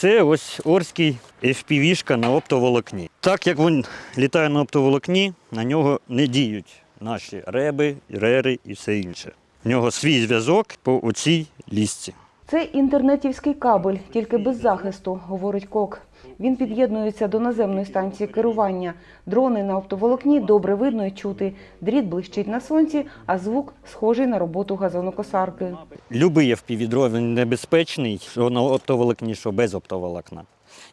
Це ось Орський FPV-шка на оптоволокні. Так як він літає на оптоволокні, на нього не діють наші реби, рери і все інше. В нього свій зв'язок по оцій лісці. Це інтернетівський кабель, тільки без захисту, говорить Кок. Він під'єднується до наземної станції керування. Дрони на оптоволокні добре видно і чути. Дріт блищить на сонці, а звук схожий на роботу газонокосарки. Любий FPV-дрон небезпечний, що на оптоволокні, що без оптоволокна.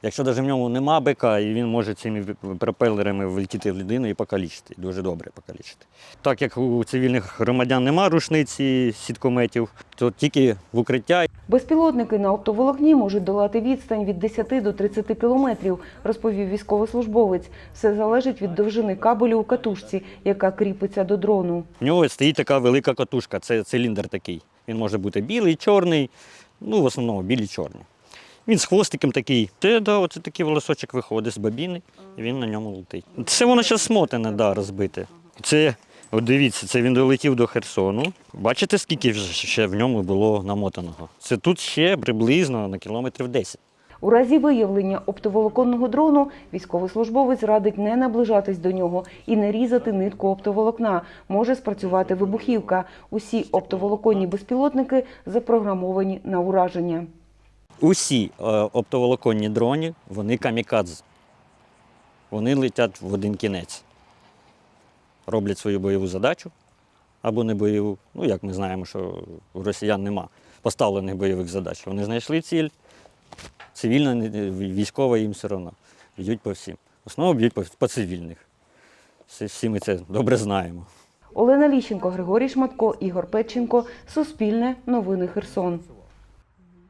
Якщо навіть в ньому нема БК, і він може цими пропелерами влетіти в людину і покалічити, дуже добре покалічити. Так як у цивільних громадян нема рушниці сіткометів, то тільки в укриття Безпілотники на оптоволокні можуть долати відстань від 10 до 30 кілометрів, розповів військовослужбовець. Все залежить від довжини кабелю у катушці, яка кріпиться до дрону. В нього стоїть така велика катушка, це циліндр такий. Він може бути білий, чорний, ну в основному білий, чорний. Він з хвостиком такий. Це да, оце такий волосочок виходить з бабіни, і він на ньому летить. Це воно зараз смотане, да, розбите. Це, от дивіться, це він долетів до Херсону. Бачите, скільки ще в ньому було намотаного? Це тут ще приблизно на кілометрів 10. У разі виявлення оптоволоконного дрону військовослужбовець радить не наближатись до нього і не різати нитку оптоволокна. Може спрацювати вибухівка. Усі оптоволоконні безпілотники запрограмовані на ураження. Усі е, оптоволоконні дрони, вони камікадзе. Вони летять в один кінець. Роблять свою бойову задачу або не бойову. Ну, як ми знаємо, що у росіян нема поставлених бойових задач. Вони знайшли ціль, цивільна, військова їм все одно. Б'ють по всім. В основному б'ють по, по цивільних. Всі ми це добре знаємо. Олена Ліщенко, Григорій Шматко, Ігор Петченко. Суспільне. Новини Херсон.